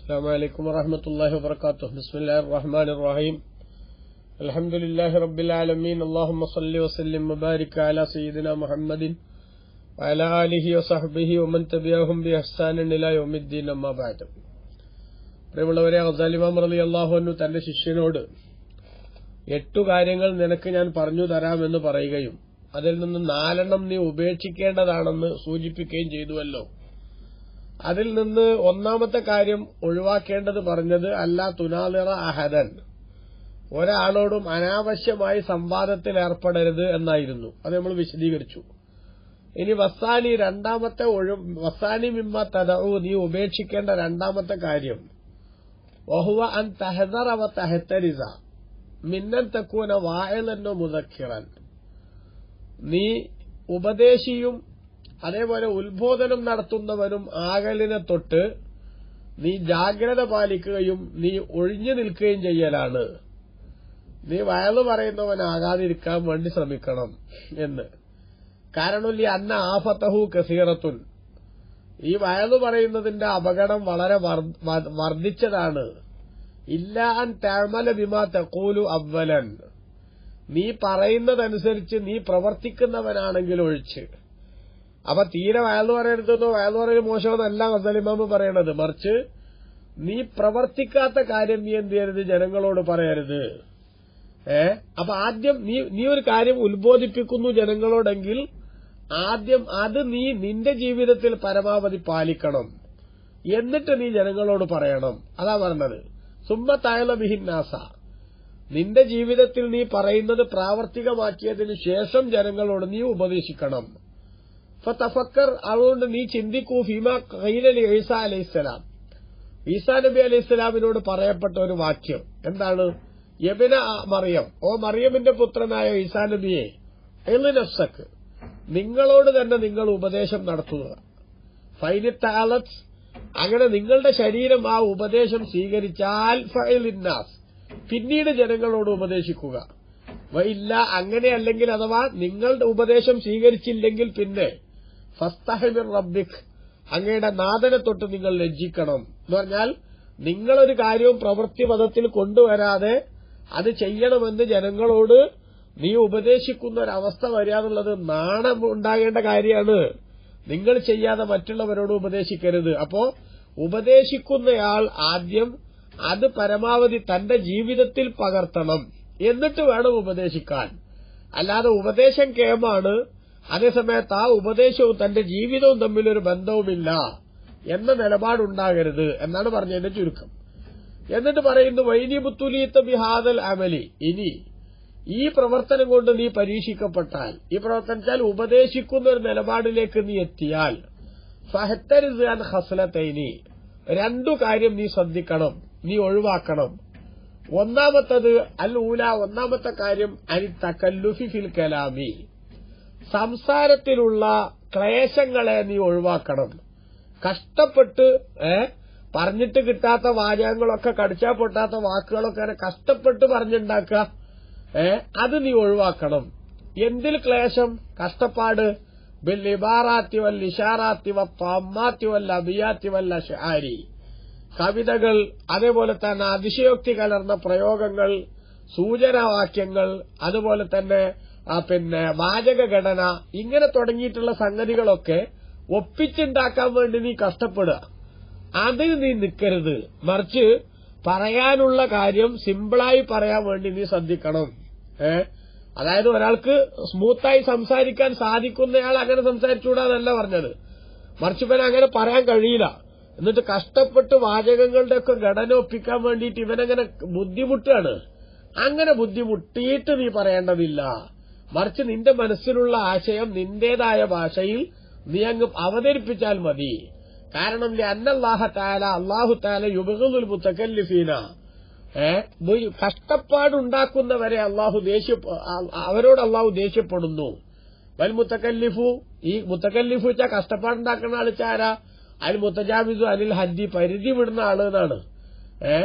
السلام عليكم ورحمة الله وبركاته بسم الله الرحمن الرحيم الحمد لله رب العالمين اللهم صل وسلم وبارك على سيدنا محمد وعلى آله وصحبه ومن تبعهم بإحسان إلى يوم الدين أما بعد പ്രിയമുള്ളവരെ ഗസാലിമാം റലി അള്ളാഹുനു തന്റെ ശിഷ്യനോട് എട്ടു കാര്യങ്ങൾ നിനക്ക് ഞാൻ പറഞ്ഞു തരാമെന്ന് പറയുകയും അതിൽ നിന്ന് നാലെണ്ണം നീ ഉപേക്ഷിക്കേണ്ടതാണെന്ന് സൂചിപ്പിക്കുകയും ചെയ്തുവല്ലോ അതിൽ നിന്ന് ഒന്നാമത്തെ കാര്യം ഒഴിവാക്കേണ്ടത് പറഞ്ഞത് അല്ല തുനാലിറ അഹദൻ. ഒരാളോടും അനാവശ്യമായി സംവാദത്തിൽ ഏർപ്പെടരുത് എന്നായിരുന്നു. അത് നമ്മൾ വിശദീകരിച്ചു. ഇനി വസാനി രണ്ടാമത്തെ ഒഴി വസാനി മിമ്മ തദവു നീ ഉപേക്ഷിക്കേണ്ട രണ്ടാമത്തെ കാര്യം. വഹുവ അൻ തഹദറ വ തഹത്തരിസ. മിന്നൻ തക്കൂന വായലെന്നോ മുതക്കിറൻ നീ ഉപദേശിയും അതേപോലെ ഉത്ബോധനം നടത്തുന്നവനും ആകലിനെ തൊട്ട് നീ ജാഗ്രത പാലിക്കുകയും നീ ഒഴിഞ്ഞു നിൽക്കുകയും ചെയ്യലാണ്. നീ വയൽ പറയുന്നവനാകാതിരിക്കാൻ വേണ്ടി ശ്രമിക്കണം എന്ന്. കാരണം ഈ അന്ന ആഫത്തഹു കസീറത്തുൻ. ഈ വയൽ പറയുന്നതിന്റെ അപകടം വളരെ വർദ്ധിച്ചതാണ്. ഇല്ല അൻ തഴമല ബിമാ തക്കൂലു അവലൻ നീ പറയുന്നതനുസരിച്ച് നീ പ്രവർത്തിക്കുന്നവനാണെങ്കിൽ ഒഴിച്ച്. അപ്പൊ തീരെ വയലെന്ന് പറയരുതെന്നോ വയലെന്ന് പറയൽ മോശമെന്നല്ല വസലിമാമ് പറയണത്. മറിച്ച് നീ പ്രവർത്തിക്കാത്ത കാര്യം നീ എന്ത് ചെയ്യരുത്? ജനങ്ങളോട് പറയരുത്. ഏ? അപ്പൊ ആദ്യം നീ നീ ഒരു കാര്യം ഉത്ബോധിപ്പിക്കുന്നു ജനങ്ങളോടെങ്കിൽ ആദ്യം അത് നീ നിന്റെ ജീവിതത്തിൽ പരമാവധി പാലിക്കണം. എന്നിട്ട് നീ ജനങ്ങളോട് പറയണം. അതാ പറഞ്ഞത്. സുമ്മത്തായുള്ള ബിഹിന്നാസ നിന്റെ ജീവിതത്തിൽ നീ പറയുന്നത് പ്രാവർത്തികമാക്കിയതിനു ശേഷം ജനങ്ങളോട് നീ ഉപദേശിക്കണം. ഫത്തഫക്കർ അതുകൊണ്ട് നീ ചിന്തിക്കൂ ഫീമ കൈലലി ഈസ അലൈഹിസ്സലാം ഈസാ നബി അലൈഹി സ്വലാമിനോട് പറയപ്പെട്ട ഒരു വാക്യം. എന്താണ്? യബിന മറിയം. ഓ മറിയമിന്റെ പുത്രനായ ഈസാ നബിയെ എലിനഫ്സക്ക് നിങ്ങളോട് തന്നെ നിങ്ങൾ ഉപദേശം നടത്തുക. ഫൈനിത്താലത്ത് അങ്ങനെ നിങ്ങളുടെ ശരീരം ആ ഉപദേശം സ്വീകരിച്ചാൽ ഫൈലിന്നാസ് പിന്നീട് ജനങ്ങളോട് ഉപദേശിക്കുക. ഇല്ല അങ്ങനെയല്ലെങ്കിൽ അഥവാ നിങ്ങളുടെ ഉപദേശം സ്വീകരിച്ചില്ലെങ്കിൽ പിന്നെ ഫസ്തഹമിർ റബ്ബിഖ് അങ്ങയുടെ നാഥനെ തൊട്ട് നിങ്ങൾ ലജ്ജിക്കണം എന്ന് പറഞ്ഞാൽ നിങ്ങളൊരു കാര്യവും പ്രവൃത്തി പദത്തിൽ കൊണ്ടുവരാതെ അത് ചെയ്യണമെന്ന് ജനങ്ങളോട് നീ ഉപദേശിക്കുന്ന ഒരവസ്ഥ വരിക എന്നുള്ളത് നാണം ഉണ്ടാകേണ്ട കാര്യമാണ്. നിങ്ങൾ ചെയ്യാതെ മറ്റുള്ളവരോട് ഉപദേശിക്കരുത്. അപ്പോ ഉപദേശിക്കുന്നയാൾ ആദ്യം അത് പരമാവധി തന്റെ ജീവിതത്തിൽ പകർത്തണം. എന്നിട്ട് വേണം ഉപദേശിക്കാൻ. അല്ലാതെ ഉപദേശം കേമാണ് അതേസമയത്ത് ആ ഉപദേശവും തന്റെ ജീവിതവും തമ്മിലൊരു ബന്ധവുമില്ല എന്ന നിലപാടുണ്ടാകരുത് എന്നാണ് പറഞ്ഞതിന്റെ ചുരുക്കം. എന്നിട്ട് പറയുന്നു വൈനി ബുത്തുലീത്ത ബിഹാദൽ അമലി. ഇനി ഈ പ്രവർത്തനം കൊണ്ട് നീ പരീക്ഷിക്കപ്പെട്ടാൽ ഈ പ്രവർത്തനത്താൽ ഉപദേശിക്കുന്ന ഒരു നിലപാടിലേക്ക് നീ എത്തിയാൽ ഫഹത്തരിസാൻ ഹസ്ലത്തൈനി രണ്ടു കാര്യം നീ ശ്രദ്ധിക്കണം നീ ഒഴിവാക്കണം. ഒന്നാമത്തത് അൽ ഊല ഒന്നാമത്തെ കാര്യം അനി തക്കല്ലുഫി ഫിൽ കലാമി. സംസാരത്തിലുള്ള ക്ലേശങ്ങളെ നീ ഒഴിവാക്കണം. കഷ്ടപ്പെട്ട് ഏ? പറഞ്ഞിട്ട് കിട്ടാത്ത വാചകങ്ങളൊക്കെ കടിച്ചാൽ പൊട്ടാത്ത വാക്കുകളൊക്കെ കഷ്ടപ്പെട്ട് പറഞ്ഞുണ്ടാക്കുക ഏ? അത് നീ ഒഴിവാക്കണം. എന്തിൽ ക്ലേശം? കഷ്ടപ്പാട്. ബില്ലിബാറാത്തി വൽ ഇഷാറാത്തി വമ്മാത്തി വല്ല അബിയാത്തി വല്ല ഷാരി കവിതകൾ അതേപോലെ തന്നെ അതിശയോക്തി കലർന്ന പ്രയോഗങ്ങൾ സൂചനാവാക്യങ്ങൾ അതുപോലെ തന്നെ പിന്നെ വാചക ഘടന ഇങ്ങനെ തുടങ്ങിയിട്ടുള്ള സംഗതികളൊക്കെ ഒപ്പിച്ചുണ്ടാക്കാൻ വേണ്ടി നീ കഷ്ടപ്പെടുക. അതിന് നീ നിൽക്കരുത് മറിച്ച് പറയാനുള്ള കാര്യം സിമ്പിളായി പറയാൻ വേണ്ടി നീ ശ്രദ്ധിക്കണം. ഏ? അതായത് ഒരാൾക്ക് സ്മൂത്തായി സംസാരിക്കാൻ സാധിക്കുന്നയാൾ അങ്ങനെ സംസാരിച്ചുകൂടാന്നല്ല പറഞ്ഞത്. മറിച്ച് ഇവൻ അങ്ങനെ പറയാൻ കഴിയില്ല. എന്നിട്ട് കഷ്ടപ്പെട്ട് വാചകങ്ങളുടെ ഒക്കെ ഘടന ഒപ്പിക്കാൻ വേണ്ടിയിട്ട് ഇവനങ്ങനെ ബുദ്ധിമുട്ടാണ്. അങ്ങനെ ബുദ്ധിമുട്ടിയിട്ട് നീ പറയേണ്ടതില്ല. മറിച്ച് നിന്റെ മനസ്സിലുള്ള ആശയം നിന്റേതായ ഭാഷയിൽ നീ അങ്ങ് അവതരിപ്പിച്ചാൽ മതി. കാരണം അന്നല്ലാഹ താല അള്ളാഹു താല യുബകുൽ മുത്തക്കല്ലിഫീന കഷ്ടപ്പാടുണ്ടാക്കുന്നവരെ അള്ളാഹു ദേഷ്യ അവരോട് അള്ളാഹു ദേഷ്യപ്പെടുന്നു. വൽ മുത്തക്കല്ലിഫു ഈ മുത്തക്കല്ലിഫു വെച്ചാൽ കഷ്ടപ്പാടുണ്ടാക്കുന്ന ആളിച്ചാരാ അൽ മുത്തജാബിസു അനിൽ ഹദ്ദി പരിധി വിടുന്ന ആൾ എന്നാണ്. ഏ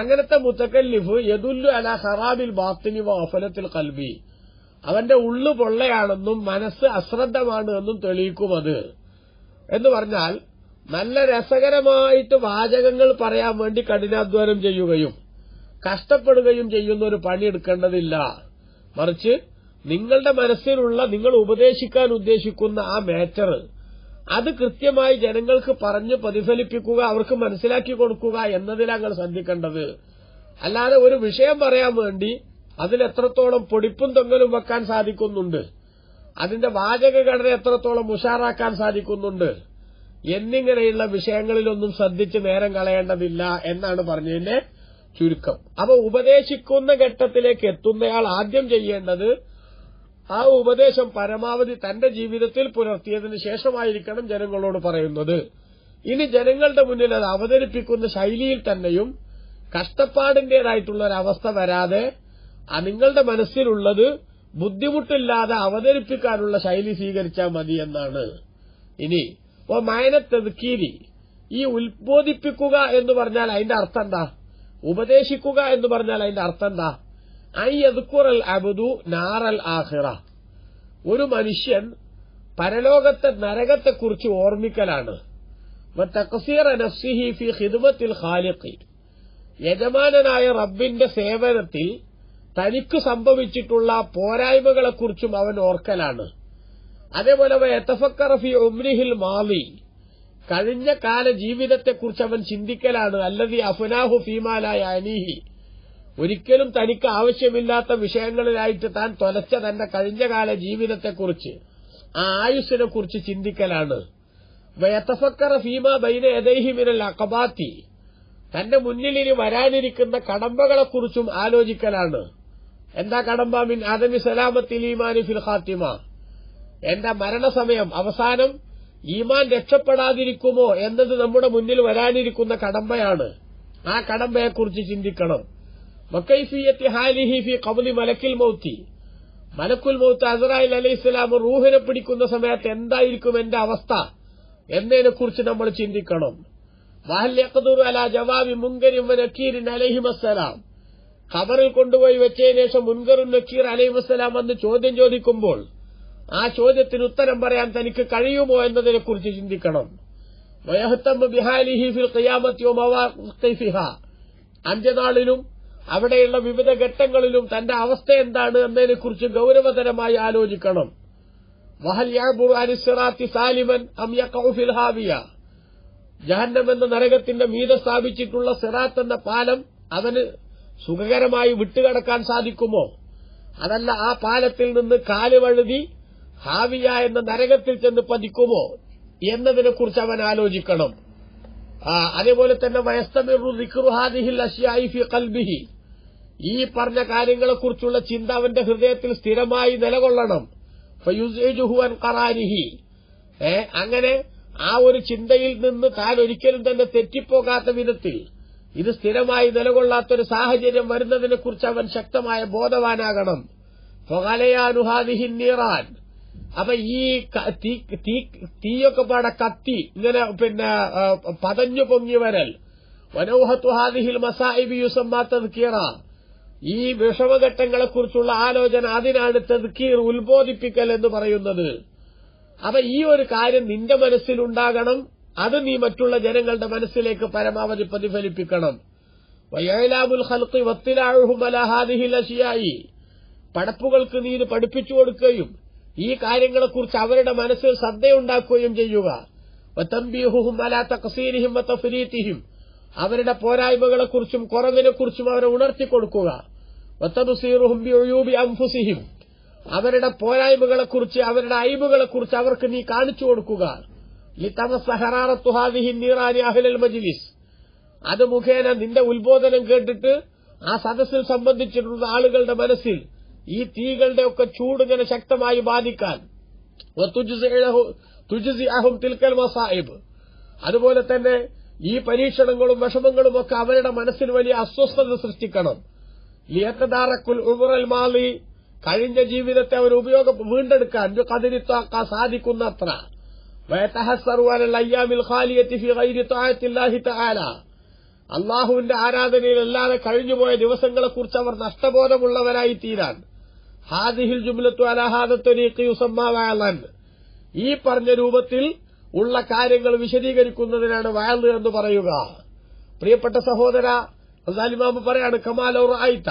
അങ്ങനത്തെ മുത്തക്കല്ലിഫ് യദുല്ലു അല ഹറാബിൽ ബാത്തിനി വഫലത്തിൽ കൽബി അവന്റെ ഉള്ളു പൊള്ളയാണെന്നും മനസ്സ് അശ്രദ്ധമാണ് എന്നും തെളിയിക്കുമത് എന്ന് പറഞ്ഞാൽ നല്ല രസകരമായിട്ട് വാചകങ്ങൾ പറയാൻ വേണ്ടി കഠിനാധ്വാനം ചെയ്യുകയും കഷ്ടപ്പെടുകയും ചെയ്യുന്ന ഒരു പണി എടുക്കേണ്ടതില്ല. മറിച്ച് നിങ്ങളുടെ മനസ്സിലുള്ള നിങ്ങൾ ഉപദേശിക്കാൻ ഉദ്ദേശിക്കുന്ന ആ മാറ്റർ അത് കൃത്യമായി ജനങ്ങൾക്ക് പറഞ്ഞ് പ്രതിഫലിപ്പിക്കുക അവർക്ക് മനസ്സിലാക്കി കൊടുക്കുക എന്നതിലാണ് ശ്രദ്ധിക്കേണ്ടത്. അല്ലാതെ ഒരു വിഷയം പറയാൻ വേണ്ടി അതിൽ എത്രത്തോളം പൊടിപ്പും തൊങ്ങലും വെക്കാൻ സാധിക്കുന്നുണ്ട്? അതിന്റെ വാചകഘടന എത്രത്തോളം ഉഷാറാക്കാൻ സാധിക്കുന്നുണ്ട്? എന്നിങ്ങനെയുള്ള വിഷയങ്ങളിലൊന്നും ശ്രദ്ധിച്ച് നേരം കളയേണ്ടതില്ല എന്നാണ് പറഞ്ഞതിന്റെ ചുരുക്കം. അപ്പൊ ഉപദേശിക്കുന്ന ഘട്ടത്തിലേക്ക് എത്തുന്നയാൾ ആദ്യം ചെയ്യേണ്ടത് ആ ഉപദേശം പരമാവധി തന്റെ ജീവിതത്തിൽ പുലർത്തിയതിനു ശേഷമായിരിക്കണം ജനങ്ങളോട് പറയുന്നത്. ഇനി ജനങ്ങളുടെ മുന്നിൽ അത് അവതരിപ്പിക്കുന്ന ശൈലിയിൽ തന്നെയും കഷ്ടപ്പാടിന്റേതായിട്ടുള്ള ഒരവസ്ഥ വരാതെ ആ നിങ്ങളുടെ മനസ്സിലുള്ളത് ബുദ്ധിമുട്ടില്ലാതെ അവതരിപ്പിക്കാനുള്ള ശൈലി സ്വീകരിച്ചാൽ മതി എന്നാണ്. ഇനി ഓ മയനത്തെതുക്കീരി ഈ ഉത്ബോധിപ്പിക്കുക എന്ന് പറഞ്ഞാൽ അതിന്റെ അർത്ഥം എന്താ? ഉപദേശിക്കുക എന്ന് പറഞ്ഞാൽ അതിന്റെ അർത്ഥം എന്താ? ഐ എതുക്കുറൽ അബുദു നാറൽ ആഹിറ ഒരു മനുഷ്യൻ പരലോകത്തെ നരകത്തെക്കുറിച്ച് ഓർമ്മിക്കലാണ്. ഖിദ്മത്തിൽ ഖാലിഖി യജമാനനായ റബ്ബിന്റെ സേവനത്തിൽ തനിക്ക് സംഭവിച്ചിട്ടുള്ള പോരായ്മകളെക്കുറിച്ചും അവൻ ഓർക്കലാണ്. അതേപോലെ എത്തഫക്കറഫി ഉംരിഹിൽ മാവി കഴിഞ്ഞ കാല ജീവിതത്തെക്കുറിച്ച് അവൻ ചിന്തിക്കലാണ്. അല്ലതി അഫുനാഹു ഫീമാലായ അനീഹി ഒരിക്കലും തനിക്ക് ആവശ്യമില്ലാത്ത വിഷയങ്ങളിലായിട്ട് താൻ തൊലച്ച തന്റെ കഴിഞ്ഞ കഴിഞ്ഞകാല ജീവിതത്തെക്കുറിച്ച് ആ ആയുസ്സിനെ കുറിച്ച് ചിന്തിക്കലാണ് വയത്തഫക്കറ ഫീമ ബൈന എദൈഹിമിനൽ അക്കബാത്തി തന്റെ മുന്നിൽ ഇനി വരാനിരിക്കുന്ന കടമ്പകളെക്കുറിച്ചും ആലോചിക്കലാണ്. എന്താ കടമ്പ? മിൻ ആദമി സലാമത്തിൽ ഈമാനി ഫിൽ ഖാത്തിമ. എന്റെ മരണസമയം? അവസാനം ഈമാൻ രക്ഷപ്പെടാതിരിക്കുമോ എന്നത് നമ്മുടെ മുന്നിൽ വരാനിരിക്കുന്ന കടമ്പയാണ്. ആ കടമ്പയെക്കുറിച്ച് ചിന്തിക്കണം. വക്കൈഫിയത്തി ഹാലിഹി ഫി കബലി മലക്കിൽ മൗത്തി. മലക്കുൽ മൗത്ത് അസറായിൽ അലൈഹി സ്വലാം റൂഹിനെ പിടിക്കുന്ന സമയത്ത് എന്തായിരിക്കും എന്റെ അവസ്ഥ എന്നതിനെക്കുറിച്ച് നമ്മൾ ചിന്തിക്കണം. വാഹല്യക്കദൂർ അല ജവാബി മുൻകരിം നക്കീരിൻ അലഹിമസ്സലാം. ഖബറിൽ കൊണ്ടുപോയി വെച്ചതിന് ശേഷം മുൻകറും നക്കീർ അലൈഹിസ്സലാം വന്ന് ചോദ്യം ചോദിക്കുമ്പോൾ ആ ചോദ്യത്തിന് ഉത്തരം പറയാൻ തനിക്ക് കഴിയുമോ എന്നതിനെക്കുറിച്ച് ചിന്തിക്കണം. അന്ത്യനാളിലും അവിടെയുള്ള വിവിധ ഘട്ടങ്ങളിലും തന്റെ അവസ്ഥ എന്താണ് എന്നതിനെക്കുറിച്ച് ഗൌരവതരമായി ആലോചിക്കണം. സാലിമൻ ജഹന്നം എന്ന നരകത്തിന്റെ മീത സ്ഥാപിച്ചിട്ടുള്ള സിറാത്ത് എന്ന പാലം അവന് സുഖകരമായി വിട്ടുകടക്കാൻ സാധിക്കുമോ? അതല്ല ആ പാലത്തിൽ നിന്ന് കാൽ വഴുതി ഹാവിയ എന്ന നരകത്തിൽ ചെന്ന് പതിക്കുമോ എന്നതിനെക്കുറിച്ച് അവൻ ആലോചിക്കണം. അതേപോലെ തന്നെ വയസ്തമിറു ദിക്റുഹാദിഹിൽ അഷ്യായി ഫി കൽബിഹി ഈ പറഞ്ഞ കാര്യങ്ങളെക്കുറിച്ചുള്ള ചിന്ത അവന്റെ ഹൃദയത്തിൽ സ്ഥിരമായി നിലകൊള്ളണം. അങ്ങനെ ആ ഒരു ചിന്തയിൽ നിന്ന് താൻ ഒരിക്കലും തന്നെ തെറ്റിപ്പോകാത്ത വിധത്തിൽ ഇത് സ്ഥിരമായി നിലകൊള്ളാത്തൊരു സാഹചര്യം വരുന്നതിനെക്കുറിച്ച് അവൻ ശക്തമായ ബോധവാനാകണം. ഫൊകലയാനുഹാദിഹിൻ നീറാൻ. അപ്പൊ ഈ തീയൊക്കെ പാടെ കത്തി ഇങ്ങനെ പിന്നെ പതഞ്ഞു പൊങ്ങി വരൽ. വനൗഹത്തുഹാദിഹിൽ യൂസം മാത്തത് കീറ. ഈ വിഷമഘട്ടങ്ങളെക്കുറിച്ചുള്ള ആലോചന അതിനാണ് തെതുക്കീർ ഉത്ബോധിപ്പിക്കൽ എന്ന് പറയുന്നത്. അപ്പൊ ഈ ഒരു കാര്യം നിന്റെ മനസ്സിലുണ്ടാകണം. അത് നീ മറ്റുള്ള ജനങ്ങളുടെ മനസ്സിലേക്ക് പരമാവധി പ്രതിഫലിപ്പിക്കണം. വത്തിലാഴുഹും അലഹാദിഹിൽ ലശിയായി പടപ്പുകൾക്ക് നീ ഇത് പഠിപ്പിച്ചു കൊടുക്കുകയും ഈ കാര്യങ്ങളെക്കുറിച്ച് അവരുടെ മനസ്സിൽ ശ്രദ്ധയുണ്ടാക്കുകയും ചെയ്യുക. വത്തംബീഹുഹും അലാ തഖസീരിഹിം വതഫരീതിഹിം. അവരുടെ പോരായ്മകളെക്കുറിച്ചും കുറവിനെക്കുറിച്ചും അവരെ ഉണർത്തിക്കൊടുക്കുക വത്തബുസീറുഹും ബിഉയൂബി അൻഫുസിഹിം. അവരുടെ പോരായ്മകളെക്കുറിച്ച് അവരുടെ അയിബുകളെക്കുറിച്ച് അവർക്ക് നീ കാണിച്ചു കൊടുക്കുക. മജ്ലിസ് അത് മുഖേന നിന്റെ ഉത്ബോധനം കേട്ടിട്ട് ആ സദസ്സിൽ സംബന്ധിച്ചിട്ടുള്ള ആളുകളുടെ മനസ്സിൽ ഈ തീകളുടെ ഒക്കെ ചൂട് ഇങ്ങനെ ശക്തമായി ബാധിക്കാൻ. മസായിബ്. അതുപോലെ തന്നെ ഈ പരീക്ഷണങ്ങളും വിഷമങ്ങളും ഒക്കെ അവരുടെ മനസ്സിൽ വലിയ അസ്വസ്ഥത സൃഷ്ടിക്കണം. ലിയത്തദാറക്കുൽ ഉമറൽ മാലി കഴിഞ്ഞ ജീവിതത്തെ അവർ ഉപയോഗം വീണ്ടെടുക്കാൻ കതിരിത്താക്കാൻ സാധിക്കുന്നത്ര. വയത്തഹസറുവാനുള്ള അയ്യാമിൽ ഖാലിയത്തി ഫി ഗൈരി തആല. അള്ളാഹുവിന്റെ ആരാധനയിൽ അല്ലാതെ കഴിഞ്ഞുപോയ ദിവസങ്ങളെക്കുറിച്ച് അവർ നഷ്ടബോധമുള്ളവരായി തീരാൻ ഹാദിഹിൽ ജുംലത്തു അലഹാദത്തൊരീഖി യുസമ്മാവാളൻ ഈ പറഞ്ഞ രൂപത്തിൽ ഉള്ള കാര്യങ്ങൾ വിശദീകരിക്കുന്നതിനാണ് വയൽ എന്ന് പറയുക. പ്രിയപ്പെട്ട സഹോദര അസാലിമാമ് പറയാണ് കമാലോ ആയിത്ത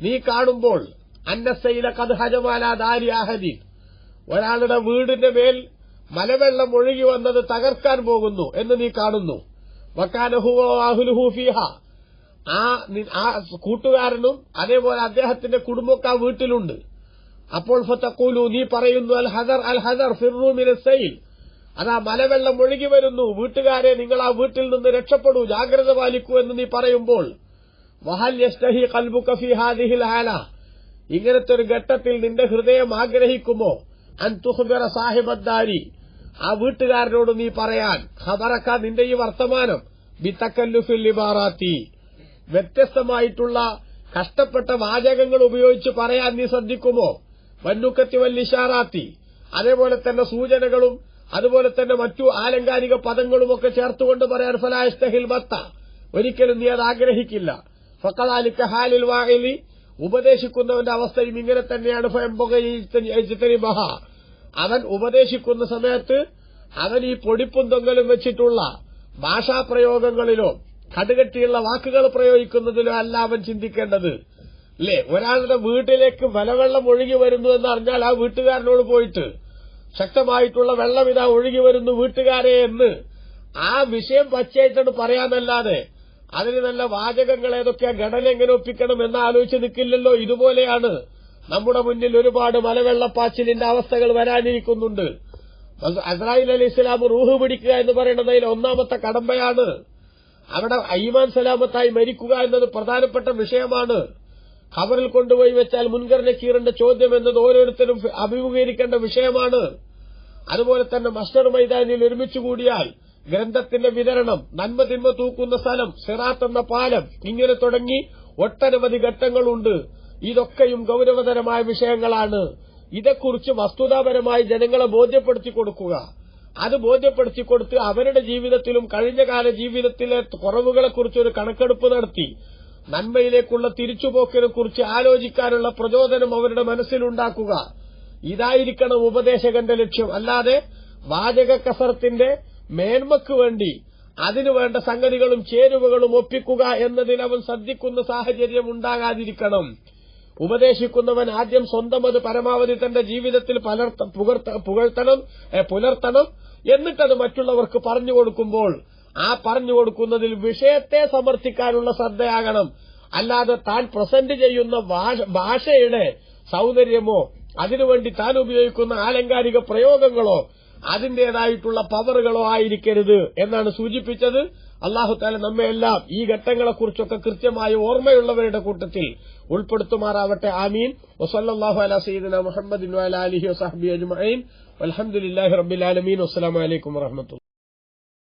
നീ കാണുമ്പോൾ അന്നസൈല കത് ഹജമാല ദാരി അഹദീൻ ഒരാളുടെ വീടിന്റെ മേൽ മലവെള്ളം ഒഴുകി വന്നത് തകർക്കാൻ പോകുന്നു എന്ന് നീ കാണുന്നു. വക്കാനഹുഹൂഫിഹ ആ ആ കൂട്ടുകാരനും അതേപോലെ അദ്ദേഹത്തിന്റെ കുടുംബമൊക്കെ ആ വീട്ടിലുണ്ട്. അപ്പോൾ ഫത്തക്കൂലു നീ പറയുന്നു അൽ ഹദർ അൽ ഹദർ ഫിറൂമിന് സൈൽ. അതാ മലവെള്ളം ഒഴുകി വരുന്നു വീട്ടുകാരെ നിങ്ങൾ ആ വീട്ടിൽ നിന്ന് രക്ഷപ്പെടൂ ജാഗ്രത പാലിക്കൂ എന്ന് നീ പറയുമ്പോൾ വഹൽ യസ്തഹി കൽബു ഫി ഹാദിഹിൽ ഹാല. ഇങ്ങനത്തെ ഒരു ഘട്ടത്തിൽ നിന്റെ ഹൃദയം ആഗ്രഹിക്കുമോ? അൻ തുഹ്ബിറ സാഹിബദ്ദാരി ആ വീട്ടുകാരനോട് നീ പറയാൻ. ഖബറക്ക നിന്റെ ഈ വർത്തമാനം. ബിത്തക്കല്ലുഫിൽ ഇബാറാത്തി. വ്യത്യസ്തമായിട്ടുള്ള കഷ്ടപ്പെട്ട വാചകങ്ങൾ ഉപയോഗിച്ച് പറയാൻ നീ ശ്രദ്ധിക്കുമോ? വന്നുക്കത്തി വല്ലിഷാറാത്തി അതേപോലെ തന്നെ സൂചനകളും അതുപോലെ തന്നെ മറ്റു ആലങ്കാരിക പദങ്ങളുമൊക്കെ ചേർത്തുകൊണ്ട് പറയാൻ ഫലായസ്തഹിൽ ബത്ത. ഒരിക്കലും നീ അത് ആഗ്രഹിക്കില്ല. ഫക്കദാലിക്ക ഹാലിൽ വാഹിലി. ഉപദേശിക്കുന്നവന്റെ അവസ്ഥയും ഇങ്ങനെ തന്നെയാണ്. ബഹ അവൻ ഉപദേശിക്കുന്ന സമയത്ത് അവൻ ഈ പൊടിപ്പും വെച്ചിട്ടുള്ള ഭാഷാപ്രയോഗങ്ങളിലോ കടുകട്ടിയുള്ള വാക്കുകൾ പ്രയോഗിക്കുന്നതിലോ അല്ല അവൻ ചിന്തിക്കേണ്ടത്. അല്ലേ ഒരാളുടെ വീട്ടിലേക്ക് വലവെള്ളം ഒഴുകി വരുന്നു എന്ന് അറിഞ്ഞാൽ ആ വീട്ടുകാരനോട് പോയിട്ട് ശക്തമായിട്ടുള്ള വെള്ളം ഇതാ ഒഴുകി വരുന്നു വീട്ടുകാരെ എന്ന് ആ വിഷയം പച്ചയായിട്ടാണ് പറയാമല്ലാതെ അതിന് നല്ല വാചകങ്ങൾ ഏതൊക്കെയാ? ഘടന എങ്ങനെ ഒപ്പിക്കണം എന്ന് ആലോചിച്ച് നിൽക്കില്ലല്ലോ. ഇതുപോലെയാണ് നമ്മുടെ മുന്നിൽ ഒരുപാട് മലവെള്ളപ്പാച്ചിലിന്റെ അവസ്ഥകൾ വരാനിരിക്കുന്നുണ്ട്. അസ്രായിൽ അലി ഇസ്ലാം റൂഹ് പിടിക്കുക എന്ന് പറയുന്നത് അതിൽ ഒന്നാമത്തെ കടമ്പയാണ്. അവിടെ ഐമാൻ സലാമത്തായി മരിക്കുക എന്നത് പ്രധാനപ്പെട്ട വിഷയമാണ്. ഖബറിൽ കൊണ്ടുപോയി വെച്ചാൽ കീറേണ്ട ചോദ്യം എന്നത് ഓരോരുത്തരും അഭിമുഖീകരിക്കേണ്ട വിഷയമാണ്. അതുപോലെ തന്നെ മസ്റ്റർ മൈതാനിൽ ഒരുമിച്ചു കൂടിയാൽ ഗ്രന്ഥത്തിന്റെ വിതരണം നന്മ തിന്മ തൂക്കുന്ന സ്ഥലം സിറാത്ത് എന്ന പാലം ഇങ്ങനെ തുടങ്ങി ഒട്ടനവധി ഘട്ടങ്ങളുണ്ട്. ഇതൊക്കെയും ഗൌരവതരമായ വിഷയങ്ങളാണ്. ഇതേക്കുറിച്ച് വസ്തുതാപരമായി ജനങ്ങളെ ബോധ്യപ്പെടുത്തി കൊടുക്കുക. അത് ബോധ്യപ്പെടുത്തി കൊടുത്ത് അവരുടെ ജീവിതത്തിലും കഴിഞ്ഞകാല ജീവിതത്തിലെ കുറവുകളെക്കുറിച്ച് ഒരു കണക്കെടുപ്പ് നടത്തി. നന്മയിലേക്കുള്ള തിരിച്ചുപോക്കിനെ കുറിച്ച് ആലോചിക്കാനുള്ള പ്രചോദനം അവരുടെ മനസ്സിലുണ്ടാക്കുക. ഇതായിരിക്കണം ഉപദേശകന്റെ ലക്ഷ്യം. അല്ലാതെ വാചക കസർത്തിന്റെ മേന്മക്ക് വേണ്ടി അതിനുവേണ്ട സംഗതികളും ചേരുവകളും ഒപ്പിക്കുക എന്നതിൽ അവൻ ശ്രദ്ധിക്കുന്ന സാഹചര്യം ഉണ്ടാകാതിരിക്കണം. ഉപദേശിക്കുന്നവൻ ആദ്യം സ്വന്തം അത് പരമാവധി തന്റെ ജീവിതത്തിൽ പുകഴ്ത്തണം പുലർത്തണം. എന്നിട്ടത് മറ്റുള്ളവർക്ക് പറഞ്ഞു കൊടുക്കുമ്പോൾ ആ പറഞ്ഞു കൊടുക്കുന്നതിൽ വിഷയത്തെ സമർത്ഥിക്കാനുള്ള ശ്രദ്ധയാകണം. അല്ലാതെ താൻ പ്രസന്റ് ചെയ്യുന്ന ഭാഷയുടെ സൌന്ദര്യമോ അതിനുവേണ്ടി താൻ ഉപയോഗിക്കുന്ന ആലങ്കാരിക പ്രയോഗങ്ങളോ അതിന്റേതായിട്ടുള്ള പവറുകളോ ആയിരിക്കരുത് എന്നാണ് സൂചിപ്പിച്ചത്. അള്ളാഹു താല നമ്മെല്ലാം ഈ ഘട്ടങ്ങളെക്കുറിച്ചൊക്കെ കൃത്യമായ ഓർമ്മയുള്ളവരുടെ കൂട്ടത്തിൽ ഉൾപ്പെടുത്തുമാറാവട്ടെ. ആമീൻ. വസല്ലാഹു അല സീദന മുഹമ്മദ് അലിഹി വസഹബി അജ്മീൻ അലഹമുല്ലാഹി റബ്ബിൽ ആലമീൻ. വസ്സലാമലൈക്കും വറഹമത്തുള്ള